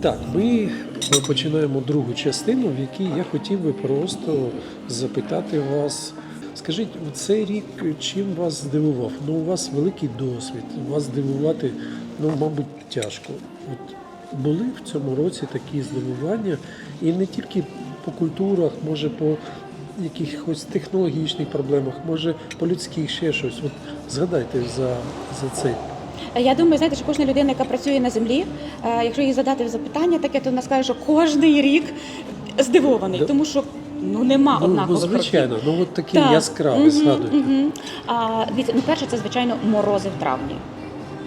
Так, ми починаємо другу частину, в якій я хотів би просто запитати вас. Скажіть, цей рік чим вас здивував? Ну, у вас великий досвід, вас здивувати, ну, мабуть, тяжко. От були в цьому році такі здивування, і не тільки по культурах, може по якихось технологічних проблемах, може по людських ще щось. От згадайте за, за цей. Я думаю, знаєте, що кожна людина, яка працює на землі, е, якщо їй задати запитання таке, то вона скаже, що кожний рік здивований, тому що ну нема Ну, ну однакових звичайно, років. ну от такі Так. яскраві, угу, згадуйте. мгм. А, дивіться, ну перше, це звичайно морози в травні.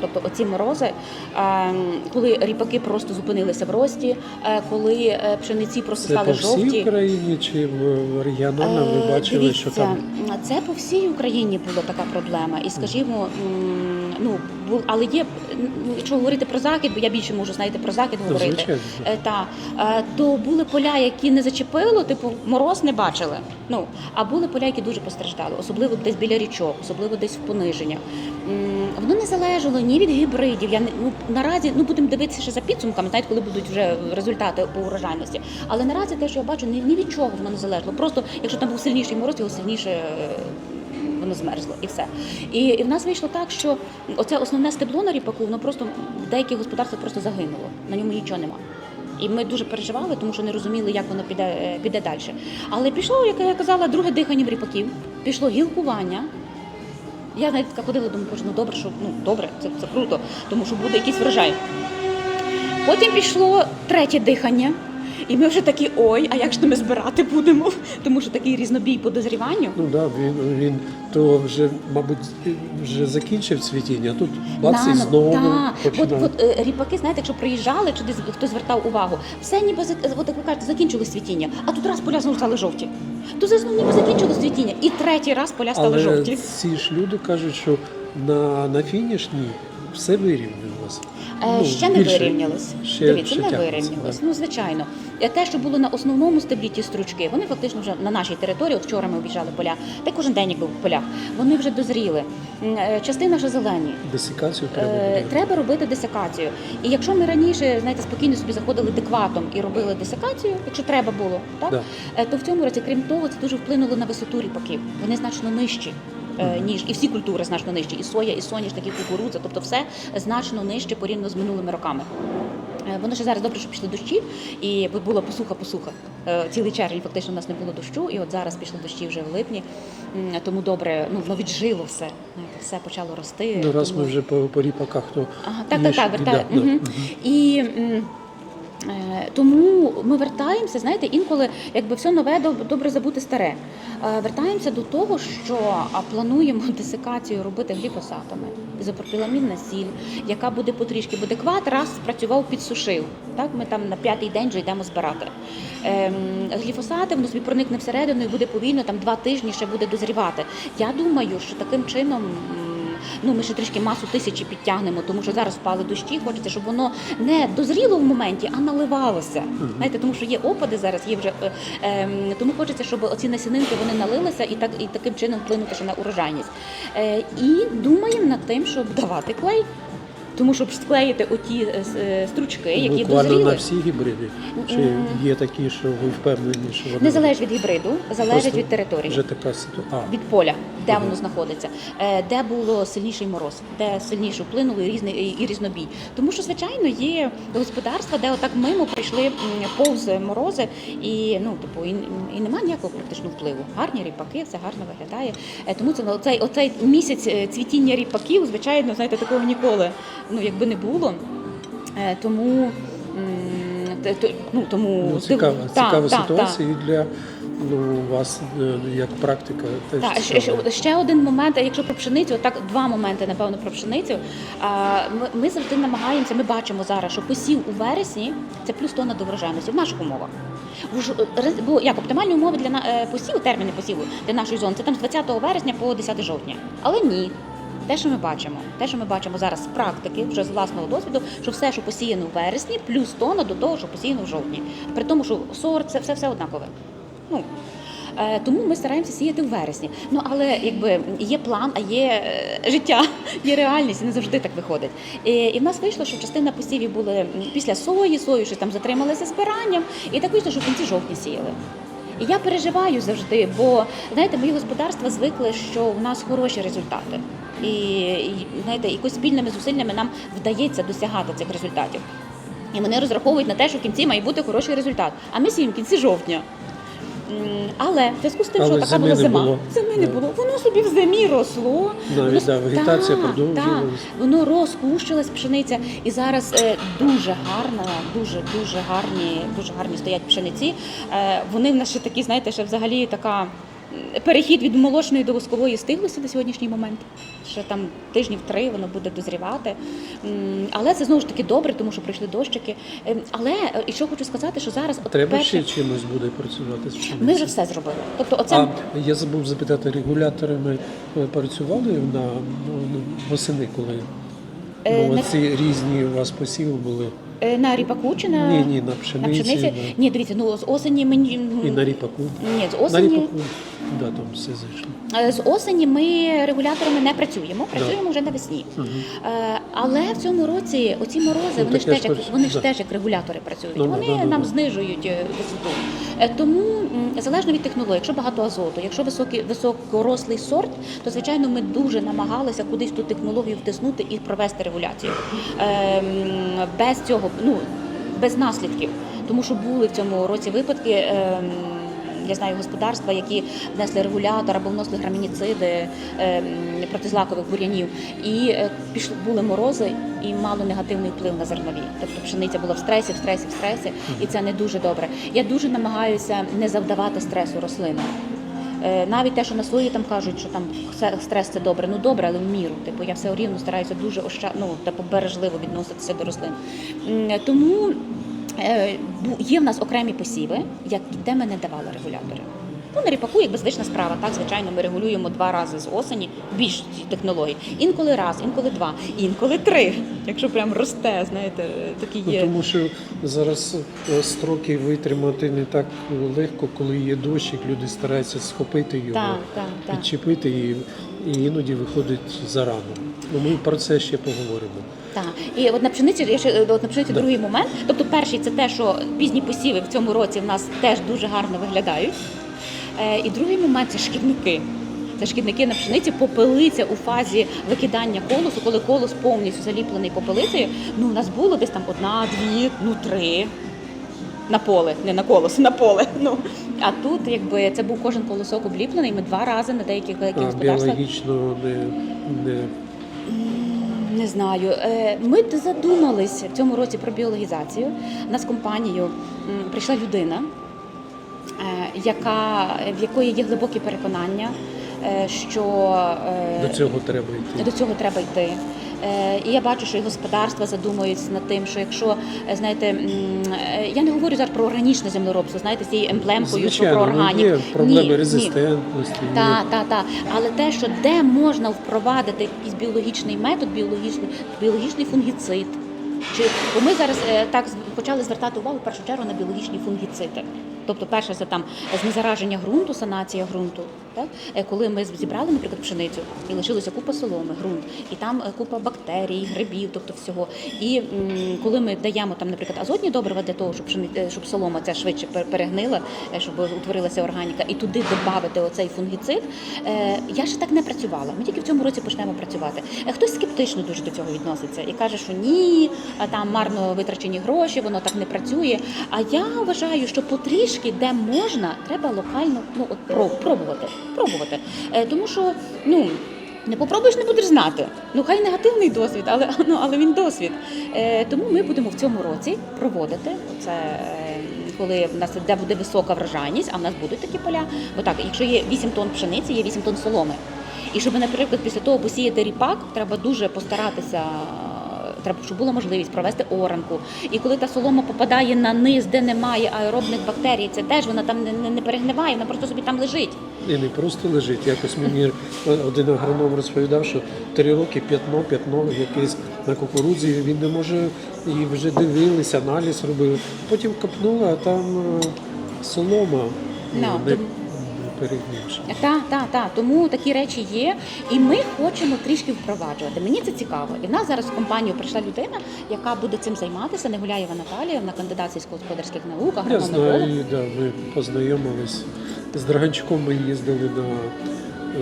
Тобто оці морози, е, коли ріпаки просто зупинилися в рості, е, коли е, пшениці просто Це стали по всій жовті. Україні чи в- регіонально ви Е, бачили, дивіться, що там це по всій Україні була така проблема. І скажімо, ну але є ну, якщо говорити про захід, бо я більше можу знаєте про захід Ну, говорити. Та то були поля, які не зачепило, типу мороз не бачили. Ну а були поля, які дуже постраждали, особливо десь біля річок, особливо десь в пониження. Воно не залежало ні від гібридів. Я не ну наразі ну будемо дивитися ще за підсумками, знаєте, коли будуть вже результати по урожайності. Але наразі те, що я бачу, ні, ні від чого воно не залежало. Просто якщо там був сильніший мороз, його сильніше. е, Воно змерзло і все. І, і в нас вийшло так, що оце основне стебло на ріпаку, воно просто в деяких господарствах просто загинуло. На ньому нічого нема. І ми дуже переживали, тому що не розуміли, як воно піде, е, піде далі. Але пішло, як я казала, друге дихання в ріпаків, пішло гілкування. Я навіть така ходила, думаю, боже, ну добре, що ну добре, це, це круто, тому що буде якийсь врожай. Потім пішло третє дихання, і ми вже такі ой, а як ж то ми збирати будемо? Тому що такий різнобій по дозріванню. ну да, він він то вже, мабуть, вже закінчив цвітіння, а тут бац і знову та. От, починає. от е, ріпаки, знаєте, якщо приїжджали, чи десь хтось звертав увагу, все ніби от як ви кажете, закінчилось цвітіння, а тут раз поля знову стали жовті. То знову ніби закінчилось цвітіння, і третій раз поля стали Але жовті. ці ж люди кажуть, що на, на фінішній все вирівнялося. Е, ще не більше- вирівнялось. ще- Дивіться, ще не тягнеться, вирівнялось. да. Ну звичайно, Е, те, що було на основному стеблі ті стручки, вони фактично вже на нашій території. От вчора ми об'їжджали поля, та й кожен день якби в полях. Вони вже дозріли. М, е, Частина вже зелені. Десикацію треба Е, буде. Треба робити десикацію. І якщо ми раніше, знаєте, спокійно собі заходили декватом і робили десикацію, якщо треба було, так Да. Е, то в цьому році, крім того, це дуже вплинуло на висоту ріпаків. Вони значно нижчі. Е, Ніж і всі культури значно нижчі, і соя, і соняшник, і кукурудза, тобто все значно нижче порівняно з минулими роками. Е, Воно ще зараз добре, що пішли дощі, і була посуха-посуха. Е, Цілий червень фактично у нас не було дощу, і от зараз пішли дощі вже в липні. Тому добре, ну воно віджило все. Все почало рости. Ну, раз тому- ми вже по, по ріпаках, то Ага, так, так, так, вертаю. да, да. І м, е, тому ми вертаємося, знаєте, інколи якби все нове добре забути старе. Е, Вертаємося до того, що плануємо десикацію робити гліфосатами, ізопропіламінна сіль, яка буде потрішки, бо декват раз спрацював, підсушив. Так, ми там на п'ятий день вже йдемо збирати. Ем, гліфосати, воно собі проникне всередину і буде повільно, там два тижні ще буде дозрівати. Я думаю, що таким чином. Ну, ми ще трішки масу тисячі підтягнемо, тому що зараз впали дощі. Хочеться, щоб воно не дозріло в моменті, а наливалося. Знаєте, тому що є опади зараз, є вже е, е, тому хочеться, щоб оці насінинки вони налилися і так і таким чином вплинути ще на урожайність. Е, і думаємо над тим, щоб давати клей. Тому щоб склеїти оті е, е, стручки, які Буквально дозріли. на всі гібриди. Чи є такі, що ви впевнені, що вони Не залежить від гібриду, залежить Просто від території. Вже така ситуація. від поля, де воно знаходиться, е, де було сильніший мороз, де сильніше вплинуло і різний і- і різнобій. Тому що, звичайно, є господарства, де отак мимо прийшли м, повз морози, і ну типу і, і немає ніякого практично впливу. Гарні ріпаки, все гарно виглядає. Е, Тому це оцей, оцей місяць е, цвітіння ріпаків, звичайно, знаєте, такого ніколи ну якби не було. Е, Тому. Ну, тому Ну, цікава, Та, цікава та, та. ситуація і для ну, вас е, як практика теж Так, ще, ще, ще один момент, якщо про пшеницю, так два моменти, напевно, про пшеницю. Ми, ми завжди намагаємося, ми бачимо зараз, що посів у вересні це плюс тонна до врожайності в наших умовах. Бо як оптимальні умови для е, посіву, терміни посіву для нашої зони, це там з 20 вересня по 10 жовтня. Але ні. Те, що ми бачимо, те, що ми бачимо зараз з практики, вже з власного досвіду, що все, що посіяно в вересні, плюс тонна до того, що посіяно в жовтні. При тому, що сорт це все, все однакове. Ну, Е, Тому ми стараємося сіяти в вересні. Ну але якби є план, а є е, життя, є реальність, і не завжди так виходить. І, і в нас вийшло, що частина посівів були після сої, сою щось там затрималися збиранням, і так вийшло, що в кінці жовтня сіяли. І я переживаю завжди, бо знаєте, мої господарства звикли, що у нас хороші результати. І, і знаєте, якось спільними зусиллями нам вдається досягати цих результатів. І вони розраховують на те, що в кінці має бути хороший результат. А ми сіємо в кінці жовтня. Але в зв'язку з тим, Але що така була зима, зими не було. Собі в зимі росло. Навіть, Воно- да, вегетація Так, продовжувалась. так. Воно розкущилась пшениця, і зараз е, дуже гарна, дуже дуже гарні, дуже гарні стоять пшениці. Е, вони в нас ще такі, знаєте, ще взагалі така. Перехід від молочної до воскової стиглося на сьогоднішній момент. Ще там тижнів три воно буде дозрівати. Але це знову ж таки добре, тому що прийшли дощики. Ем, Але е, і що хочу сказати, що зараз от Треба перше- ще чимось буде працювати з ми вже все зробили. Тобто, оце А я забув запитати, регуляторами Ви працювали на ну, восени, коли Е, ну, ці різні у вас посіви були? Е, на ріпаку чи на, Ні, ні, на на пшениці. пшениці? да. Ні, дивіться, ну з осені мені І на ріпаку. Ні, з На осені ріпаку, да, там все зайшло. Е, З осені ми регуляторами не працюємо, працюємо вже навесні. Е, Але в цьому році оці морози, Ну, вони ж теж як вони ж теж як регулятори працюють. Ну, вони да, да, нам да. знижують висоту. Тому залежно від технології, якщо багато азоту, якщо високий високорослий сорт, то звичайно ми дуже намагалися кудись ту технологію втиснути і провести регуляцію. Без цього, ну без наслідків, тому що були в цьому році випадки. ем, я знаю господарства, які внесли регулятор або вносили грамініциди ем, протизлакових бур'янів, і е, пішли були морози і мало негативний вплив на зернові. Тобто пшениця була в стресі, в стресі, в стресі, і це не дуже добре. Я дуже намагаюся не завдавати стресу рослинам. Е, Навіть те, що на свої там кажуть, що там стрес це добре, ну добре, але в міру. Типу я все рівно стараюся дуже ощад... ну, типу, бережливо відноситися до рослин. Тому е, є в нас окремі посіви, як де ми не давали регулятори. Ну, на ріпаку, якби звична справа, так звичайно, ми регулюємо два рази з осені більшості технологій. Інколи раз, інколи два, інколи три. Якщо прям росте, знаєте, такі Ну, є. тому що зараз е, строки витримати не так легко, коли є дощик, люди стараються схопити його, Так, так, так. підчепити і, і іноді виходить зарано. Ну, ми про це ще поговоримо. Так, і от на пшениці я ще от на пшениці Да. другий момент. Тобто, перший це те, що пізні посіви в цьому році в нас теж дуже гарно виглядають. Е, і другий момент це шкідники. Це шкідники на пшениці, попелиця у фазі викидання колосу, коли колос повністю заліплений попелицею. Ну, у нас було десь там одна, дві, ну три на поле, не на колос, на поле. Ну а тут, якби це був кожен колосок обліплений. Ми два рази на деяких А господарствах біологічно не, не Не знаю. Е, Ми задумались в цьому році про біологізацію. У нас компанію прийшла людина, яка, в якої є глибокі переконання, е, що е, до цього треба йти. до цього треба йти. Е, І я бачу, що і господарства задумуються над тим, що якщо е, знаєте, е, я не говорю зараз про органічне землеробство, знаєте, з цією емблемкою, що про ну, органік. є проблеми Ні, ні. резистентності. є- Так, так, так. Але те, що де можна впровадити якийсь біологічний метод, біологічний, біологічний фунгіцид. Чи бо ми зараз е, так почали звертати увагу в першу чергу на біологічні фунгіциди. Тобто, перше це там знезараження ґрунту, санація ґрунту. Так? Е, Коли ми зібрали, наприклад, пшеницю і лишилося купа соломи, ґрунт, і там е, купа бактерій, грибів, тобто всього. І коли ми даємо там, наприклад, азотні добрива для того, щоб пшени- е, щоб солома ця швидше пер- перегнила, щоб утворилася органіка, і туди додати оцей фунгіцид, я ще так не працювала. Ми тільки в цьому році почнемо працювати. Хтось скептично дуже до цього відноситься і каже, що ні, там марно витрачені гроші, воно так не працює. А я вважаю, що потрішки, де можна, треба локально ну от пробувати. Пробувати. Е, Тому що ну. Не попробуєш, не будеш знати. Ну хай негативний досвід, але ну але він досвід. Е, тому ми будемо в цьому році проводити це, е, коли в нас де буде висока врожайність, а в нас будуть такі поля. Бо так, якщо є 8 тонн пшениці, є 8 тонн соломи. І щоб, наприклад, після того посіяти ріпак, треба дуже постаратися. Треба, щоб була можливість провести оранку. І коли та солома попадає на низ, де немає аеробних бактерій, це теж вона там не, не, перегниває, вона просто собі там лежить. І не просто лежить. Якось мені один агроном розповідав, що три роки п'ятно, п'ятно якесь на кукурудзі, він не може, і вже дивилися, аналіз робили. Потім копнула, а там е, солома Ну, не іншим. Так, так, так. Тому такі речі є, і ми хочемо трішки впроваджувати. Мені це цікаво. І в нас зараз в компанію прийшла людина, яка буде цим займатися. Негуляєва Наталія, вона кандидат сільськогосподарських наук, Я знаю, да, ми познайомились з Драганчуком. Ми їздили на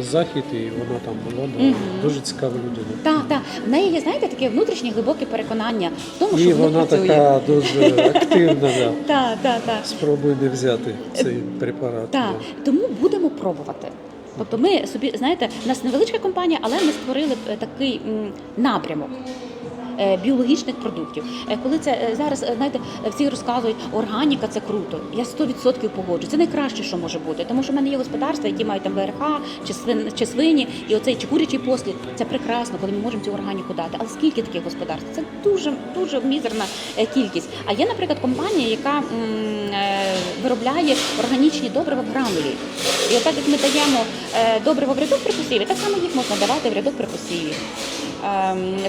захід, і вона там була. Да. Дуже цікава людина. Так, так. В неї є, знаєте, таке внутрішнє глибоке переконання в тому, що І воно вона працює. така дуже активна. Да. Так, так, так. Спробуй не взяти цей препарат. Так, да. тому будемо пробувати. Тобто ми собі, знаєте, у нас невеличка компанія, але ми створили е, такий м, напрямок. Е, Біологічних продуктів, Е, коли це е, зараз знаєте, всі розказують, органіка це круто. Я 100% погоджу. Це найкраще, що може бути. Тому що в мене є господарства, які мають там ВРХ чи свин чи свині, і оцей чи курячий послід. Це прекрасно, коли ми можемо цю органіку дати. Але скільки таких господарств? Це дуже дуже мізерна кількість. А є, наприклад, компанія, яка м, виробляє органічні добрива в гранулі. І отак як ми даємо добриво в рядок при так само їх можна давати в рядок при посіві. Ем,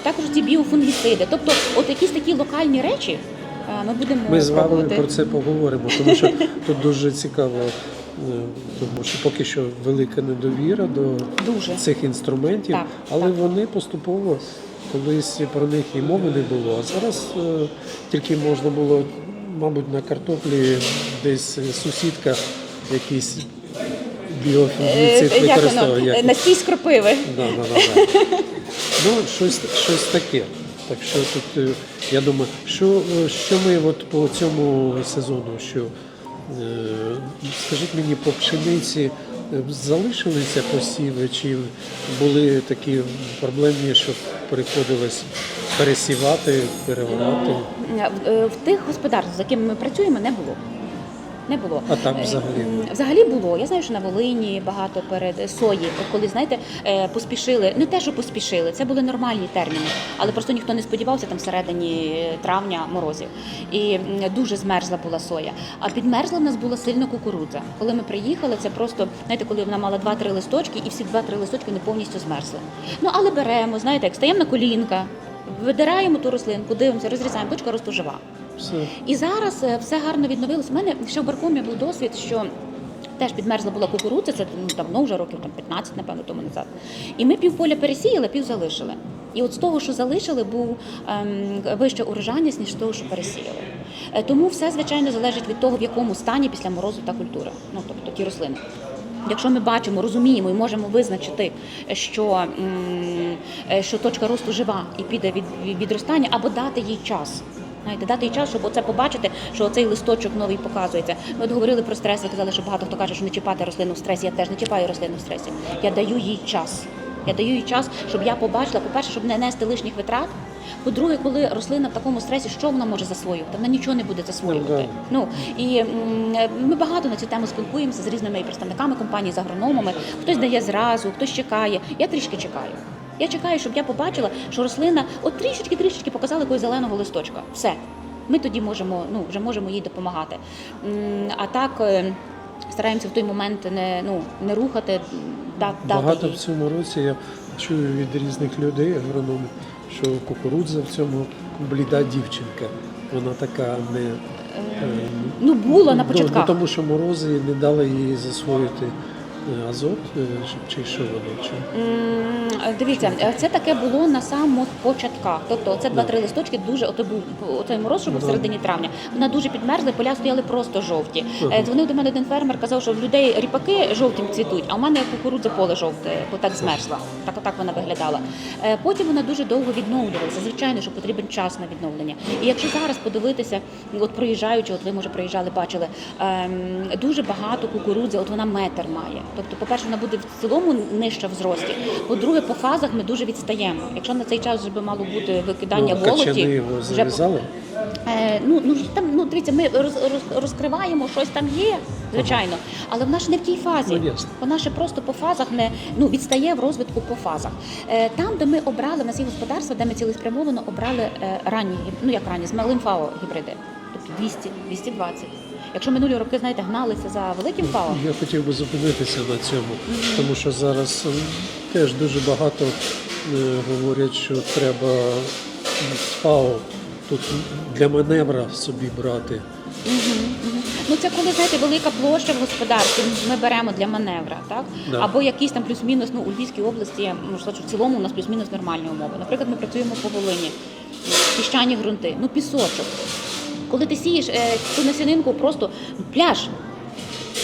Також ці біофунгіциди. Тобто, от якісь такі локальні речі е, ми будемо Ми з вами про це поговоримо, тому що тут дуже цікаво, е, тому що поки що велика недовіра до Дуже. цих інструментів, Так, але так. вони поступово колись про них і мови не було. А зараз е, тільки можна було, мабуть, на картоплі десь сусідка біофунгіцид Е, Як використовує. як- Настій з кропиви. Да, да, да, да. Ну, щось, щось таке. Так що тут, е, я думаю, що, е, що ми от по цьому сезону, що е, скажіть мені, по пшениці залишилися посіви, чи були такі проблемні, що приходилось пересівати, е, в тих господарствах, з якими ми працюємо, не було. Не було. А там Е, взагалі? Взагалі було. Я знаю, що на Волині багато перед сої, коли знаєте, е, поспішили. Не те, що поспішили, це були нормальні терміни, але просто ніхто не сподівався там всередині травня морозів. І дуже змерзла була соя. А підмерзла в нас була сильно кукурудза. Коли ми приїхали, це просто знаєте, коли вона мала 2-3 листочки, і всі 2-3 листочки не повністю змерзли. Ну але беремо, знаєте, як стаємо на колінка, видираємо ту рослинку, дивимося, розрізаємо, точка росту І зараз е, все гарно відновилося. У мене ще в Баркомі був досвід, що теж підмерзла була кукурудза, це ну, давно вже років там 15, напевно, тому назад. І ми півполя пересіяли, пів залишили. І от з того, що залишили, був ем, вища урожайність, ніж з того, що пересіяли. Е, Тому все, звичайно, залежить від того, в якому стані після морозу та культура, ну тобто ті рослини. Якщо ми бачимо, розуміємо і можемо визначити, що, м, е, що точка росту жива і піде від відростання, або дати їй час. Знаєте, дати їй час, щоб оце побачити, що цей листочок новий показується. Ми от говорили про стрес, ви казали, що багато хто каже, що не чіпати рослину в стресі. Я теж не чіпаю рослину в стресі. Я даю їй час. Я даю їй час, щоб я побачила, по-перше, щоб не нести лишніх витрат. По-друге, коли рослина в такому стресі, що вона може засвоювати? Вона нічого не буде засвоювати. Ну і м, ми багато на цю тему спілкуємося з різними представниками компанії, з агрономами. Хтось дає зразу, хтось чекає. Я трішки чекаю. Я чекаю, щоб я побачила, що рослина от трішечки, трішечки показала якогось зеленого листочка. Все. Ми тоді можемо, ну вже можемо їй допомагати. А так е, стараємося в той момент не ну не рухати, дати Багато їй. в цьому році я чую від різних людей, агрономів, що кукурудза в цьому бліда дівчинка. Вона така не е, Ну було на Ну, початках. Ну, тому що морози не дали їй засвоїти е, азот, е, чи- що воно? Чи... Дивіться, е, це таке було на самих початках. Тобто, оце два-три листочки дуже ото був оцей мороз, що був в середині травня. Вона дуже підмерзла, поля стояли просто жовті. Е, Дзвонив до мене один фермер, казав, що в людей ріпаки жовтим цвітуть, а в мене кукурудза поле жовте, бо так змерзла. Так отак вона виглядала. Потім вона дуже довго відновлювалася. Звичайно, що потрібен час на відновлення. І якщо зараз подивитися, от проїжджаючи, от ви може проїжджали, бачили ем, дуже багато кукурудзи, от вона метр має. Тобто, по-перше, вона буде в цілому нижча в зрості. По-друге, по фазах ми дуже відстаємо. Якщо на цей час вже би мало бути викидання Ну, волоті, його вже зав'язали? Е, ну, ну там, ну дивіться, ми роз, роз, розкриваємо, щось там є, звичайно, але вона ж не в тій фазі. Ну. Вона ще просто по фазах не ну відстає в розвитку по фазах. Е, там, де ми обрали в нас є господарства, де ми цілеспрямовано обрали е, ранні ну як ранні, з малим ФАО гібриди, тобто 200, 220. Якщо минулі роки, знаєте, гналися за великим ФАО, Я хотів би зупинитися на цьому, тому що зараз теж дуже багато е, говорять, що треба ФАО тут для маневра собі брати. Ну це коли знаєте, велика площа в господарстві, ми беремо для маневра, так Да. або якісь там плюс-мінус. Ну у Львівській області, ну що в цілому у нас плюс-мінус нормальні умови. Наприклад, ми працюємо по Волині, піщані ґрунти, ну пісочок. Коли ти сієш е, ту насінинку, просто ну, пляж.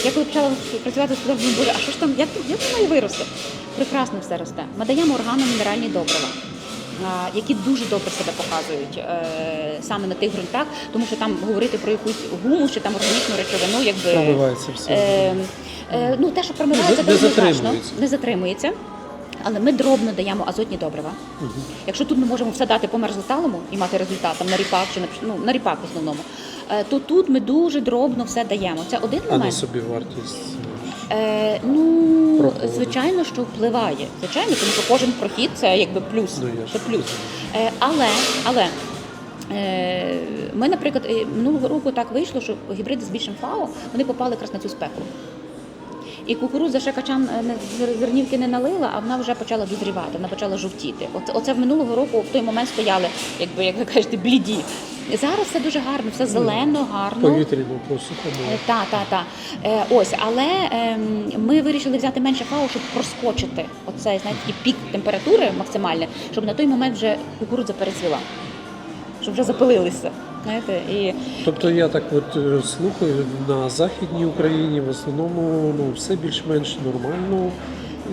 Я коли почала працювати подобним, боже, а що ж там, як, як воно має вирости? Прекрасно все росте. Ми даємо органно-мінеральні добрива, а, які дуже добре себе показують е, саме на тих ґрунтах, тому що там говорити про якусь гуму чи там органічну речовину, якби все. е, е, ну те, що промивається, Не- не не затримується. Але ми дробно даємо азотні добрива. Якщо тут ми можемо все дати по мерзлоталому і мати результат там, на ріпак чи на ну, на ріпак в основному, е, то тут ми дуже дробно все даємо. Це один А на момент. собі вартість. Е, ну, Проходу. звичайно, що впливає. Звичайно, тому що кожен прохід це якби плюс. Ну, я це плюс. Е, але, але е, ми, наприклад, е, минулого року так вийшло, що гібриди з більшим ФАО вони попали якраз на цю спеку. І кукурудза ще качан е, зернівки не налила, а вона вже почала дозрівати, вона почала жовтіти. Оце, оце в минулого року в той момент стояли, якби як ви кажете, бліді. Зараз все дуже гарно, все зелено, гарно. Повітряну посуху. Е, Та, та, та. Е, ось, але ем, ми вирішили взяти менше фау, щоб проскочити оцей знаєте, пік температури максимальний, щоб на той момент вже кукурудза перецвіла, щоб вже запилилися. Знаєте, і Тобто я так от е, слухаю на Західній Україні в основному ну, все більш-менш нормально.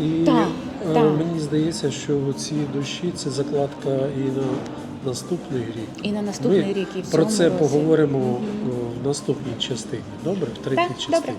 І Так, е, так. мені здається, що ці дощі це закладка і на наступний рік. І на наступний Ми рік, і в про це році. поговоримо е, в наступній частині. Добре, в третій Так, частині. добре.